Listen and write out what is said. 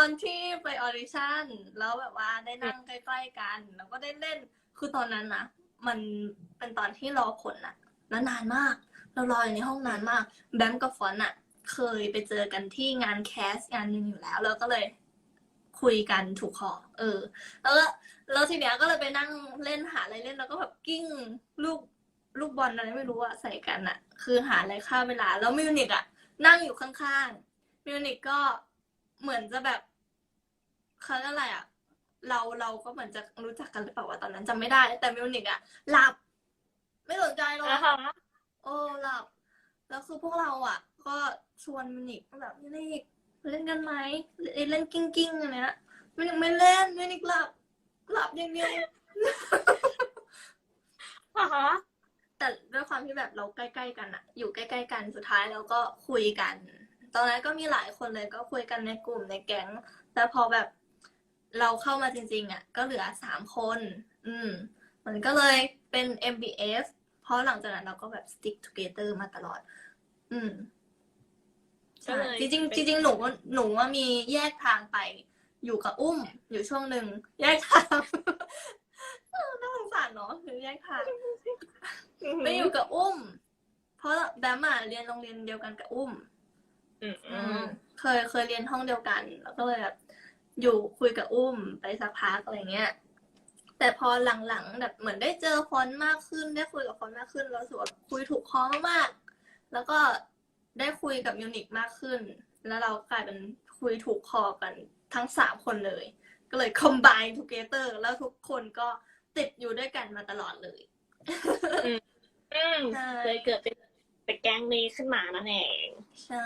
อนที่ไปออดิชั่น แล้วแบบว่าได้นั่งใกล้ๆกัน แล้วก็ได้เล่นคือตอนนั้นนะมันเป็นตอนที่รอผลอะแล้วนานมาก เรารออยู่ในห้องนานมาก แบมกับฟอนต์อะเคยไปเจอกันที่งานแคสงานหนึ่งอยู่แล้ว แล้วก็เลยคุยกันถูกคอเออ แล้วก็แล้วทีเนี้ยก็เลยไปนั่งเล่นหาอะไรเล่นแล้วก็แบบกิ้งลูกลูกบอลอะไรไม่รู้อะใส่กันอะคือหาอะไรฆ่าเวลา แล้วมิวนิกอะนั่งอยู่ข้างๆมิวนิกก็เหมือนจะแบบ เขาเรียกอะไรอะเราเราก็เหมือนจะรู้จักกันหรือเปล่าวะตอนนั้นจำไม่ได้ แต่มิวนิกอะหลับ ไม่สนใจเลยอ่าฮะโอ้หลับ แล้วคือพวกเราอะ ก็ชวนมิวนิกแบบมิวนิกเล่นกันไหมเล่นเล่นกิ้งกิ้งๆอันเนี้ยมิวนิกไม่เล่นมิวนิกหลับ หลับอย่างเดียวอ่าฮะแต่ด้วยความที่แบบเราใกล้ๆกันอะอยู่ใกล้ๆกันสุดท้ายเราก็คุยกัน ตอนนั้นก็มีหลายคนเลยก็คุยกันในกลุ่มในแก๊งแต่พอแบบ เราเข้ามาจริงๆอะก็เหลือสามคน อืม มันก็เลยเป็น MBF เพราะหลังจากนั้นเราก็แบบ stick together มาตลอด อืมก็ใช่เลยจริงๆเป็นจริงๆหนูหนูว่ามีแยกทางไป อยู่กับอุ้ม อยู่ช่วงหนึ่งแยกทางเออน่าสงสารเนาะคือแยกทางไปอยู่กับอุ้ม เพราะแบมอะเรียนโรงเรียนเดียวกันกับอุ้มอืมอือืมมเคยเคยเรียนห้องเดียวกัน แล้วก็เลยแบบ อยู่คุยกับอุ้มไปสักพักอะไรเงี้ย แต่พอหลังๆแบบเหมือนได้เจอฟอนต์มากขึ้น ได้คุยกับฟอนต์มากขึ้นเราสึกว่าคุยถูกคอมากๆแล้วก็ได้คุยกับมิวนิกมากขึ้น แล้วเรากลายเป็นคุยถูกคอกันทั้งสามคนเลย ก็เลย combine together แล้วทุกคนก็ติดอยู่ด้วยกันมาตลอดเลยอืมใช่เลยเกิดเป็นเป็นแก๊งนี้ขึ้นมานั่นเอง ใช่